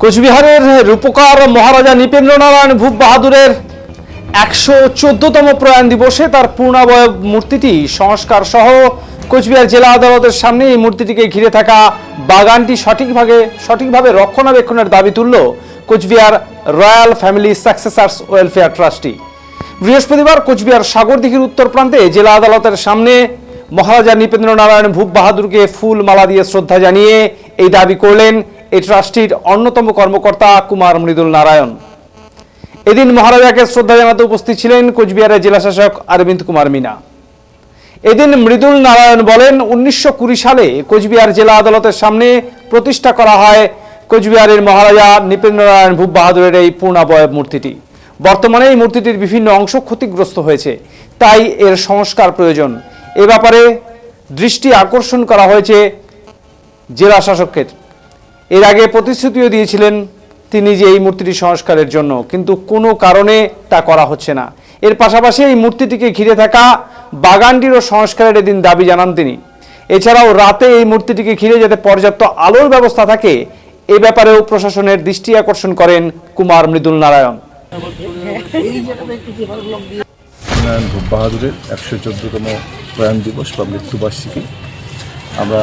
কোচবিহারের রূপকার মহারাজা নৃপেন্দ্র নারায়ণ ভূপ বাহাদুরের একশো চোদ্দতম প্রয়াণ দিবসে তার পূর্ণাবয়ব মূর্তিটি সংস্কার সহ কোচবিহার জেলা আদালতের সামনে এই মূর্তিটিকে ঘিরে থাকা বাগানটি সঠিকভাবে সঠিকভাবে রক্ষণাবেক্ষণের দাবি তুলল Cooch Behar royal family successors welfare trustee. বৃহস্পতিবার কোচবিহার সাগরদিঘির উত্তর প্রান্তে জেলা আদালতের সামনে মহারাজা নৃপেন্দ্র নারায়ণ ভূপ বাহাদুরকে ফুল মালা দিয়ে শ্রদ্ধা জানিয়ে এই দাবি করলেন এই ট্রাস্টির অন্যতম কর্মকর্তা কুমার মৃদুল নারায়ণ। এদিন মহারাজাকে শ্রদ্ধা জানাতে উপস্থিত ছিলেন কোচবিহারের জেলাশাসক অরবিন্দ কুমার মিনা। এদিন মৃদুল নারায়ণ বলেন, উনিশশো কুড়ি সালে কোচবিহার জেলা আদালতের সামনে প্রতিষ্ঠা করা হয় কোচবিহারের মহারাজা নৃপেন্দ্র নারায়ণ ভূপ বাহাদুরের এই পূর্ণাবয়ব মূর্তিটি। বর্তমানে এই মূর্তিটির বিভিন্ন অংশ ক্ষতিগ্রস্ত হয়েছে, তাই এর সংস্কার প্রয়োজন। এ ব্যাপারে দৃষ্টি আকর্ষণ করা হয়েছে জেলা শাসকের এর আগে প্রতিশ্রুতিও দিয়েছিলেন তিনি যে এই মূর্তিটি সংস্কারের জন্য, কিন্তু কোনো কারণে তা করা হচ্ছে না। এর পাশাপাশি এই মূর্তিটিকে ঘিরে থাকা বাগানটিরও সংস্কারের এদিন দাবি জানান তিনি। এছাড়াও রাতে এই মূর্তিটিকে ঘিরে যাতে পর্যাপ্ত আলোর ব্যবস্থা থাকে, এ ব্যাপারেও প্রশাসনের দৃষ্টি আকর্ষণ করেন কুমার মৃদুল নারায়ণ। নারায়ণ বাহাদুরের একশো চোদ্দতম প্রয়াণ দিবস বা মৃত্যুবার্ষিকী। আমরা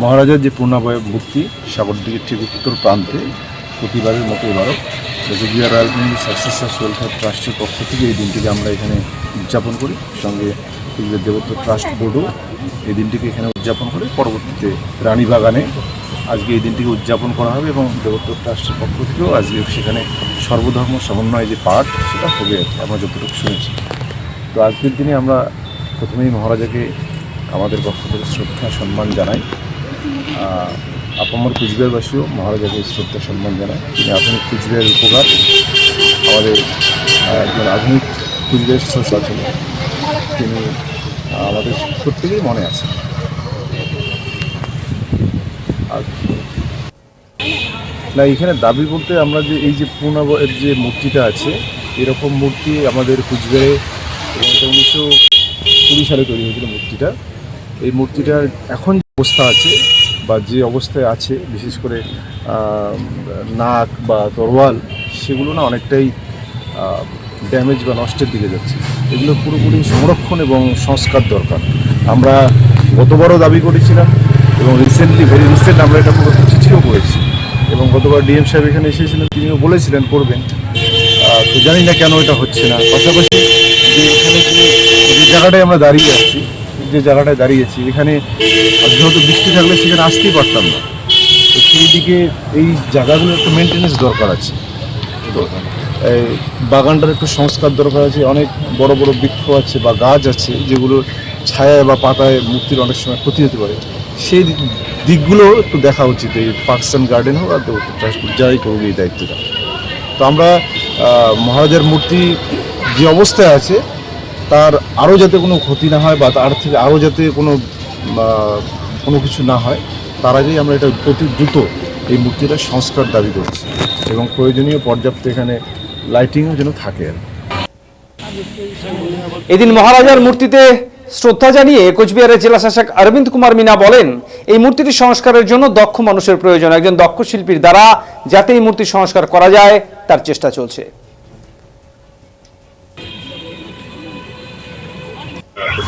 মহারাজার যে পূর্ণাবয় মূর্তি সাগরদিঘির ঠিক উত্তর প্রান্তে, প্রতিবারের মতো এবারও Cooch Behar royal family successors welfare ট্রাস্টের পক্ষ থেকে এই দিনটিকে আমরা এখানে উদযাপন করি। সঙ্গে কোচবিহার দেবত্ব ট্রাস্ট বোর্ডও এই দিনটিকে এখানে উদযাপন করে। পরবর্তীতে রানীবাগানে আজকে এই দিনটিকে উদযাপন করা হবে এবং দেবত্ব ট্রাস্টের পক্ষ থেকেও আজকে সেখানে সর্বধর্ম সমন্বয় যে পাঠ, সেটা হবে আমরা যতটুকু শুনেছি। তো আজকের দিনে আমরা প্রথমেই মহারাজাকে আমাদের পক্ষ থেকে শ্রদ্ধা, সম্মান জানাই। আপামর কুচবিহারবাসীও মহারাজাকে শ্রদ্ধা সম্মান জানায়। তিনি আধুনিক কুচবিহারের উপকার। আমাদের একজন আধুনিক কুচবিহার শ্রেষ্ঠ ছিলেন তিনি আমাদের প্রত্যেকেই মনে আছেন আর না, এখানে দাবি বলতে আমরা যে, এই যে পূর্ণাবয়ের যে মূর্তিটা আছে, এরকম মূর্তি আমাদের কুচবিহারে উনিশশো কুড়ি সালে তৈরি হয়েছিল মূর্তিটা। এই মূর্তিটার এখন অবস্থা আছে বা যে অবস্থায় আছে, বিশেষ করে নাক বা তরোয়াল, সেগুলো না অনেকটাই ড্যামেজ বা নষ্টের দিকে যাচ্ছে। এগুলো পুরোপুরি সংরক্ষণ এবং সংস্কার দরকার। আমরা গতবারও দাবি করেছিলাম এবং রিসেন্টলি ভেরি রিসেন্ট আমরা এটা পুরো চিঠিও করেছি। এবং গতবার ডিএম সাহেব এখানে এসেছিলেন, তিনিও বলেছিলেন করবেন। তো জানি না কেন এটা হচ্ছে না। পাশাপাশি যে এখানে যে জায়গাটায় আমরা দাঁড়িয়ে আছি যে জায়গাটায় দাঁড়িয়েছি এখানে যেহেতু বৃষ্টি থাকলে সেখানে আসতেই পারতাম না। তো সেই দিকে এই জায়গাগুলো একটু মেনটেনেন্স দরকার আছে। বাগানটার একটু সংস্কার দরকার আছে। অনেক বড় বড় বৃক্ষ আছে বা গাছ আছে যেগুলো ছায়ায় বা পাতায় মূর্তির অনেক সময় ক্ষতি হতে পারে। সেই দিক- দিকগুলো একটু দেখা উচিত। এই পার্কস অ্যান্ড গার্ডেন হোক আর যারাই করুক এই দায়িত্বটা। তো আমরা মহারাজার মূর্তি যে অবস্থায় আছে তার আরও যাতে কোনো ক্ষতি না হয় বা তার থেকে আরও যাতে কোনো কোনো কিছু না হয়, তার আগেই আমরা এটা অতি দ্রুত এই মূর্তিটা সংস্কার দাবি করছি। এবং প্রয়োজনীয় পর্যাপ্ত এখানে লাইটিংও যেন থাকে এদিন মহারাজার মূর্তিতে শ্রদ্ধা জানিয়ে কোচবিহারের জেলা শাসক অরবিন্দ কুমার মিনা বলেন, এই মূর্তিটি সংস্কারের জন্য দক্ষ মানুষের প্রয়োজন। একজন দক্ষ শিল্পীর দ্বারা যাতে এই মূর্তি সংস্কার করা যায়, তার চেষ্টা চলছে।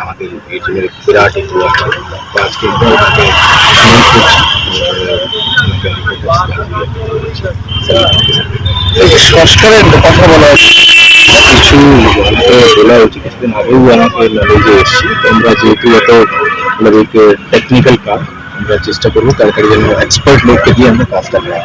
আমাদের এই টিমের বিরাট একটু আজকে সংস্কারের কথা বলা হচ্ছে কিছু বলা হয়েছে কিছুদিন আগেও আমাকে নলেজে এসেছি। আমরা যেহেতু এত আমাদেরকে টেকনিক্যাল কাজ আমরা চেষ্টা করব তাড়াতাড়ি যেন এক্সপার্ট লোককে দিয়ে আমরা কাজটা করা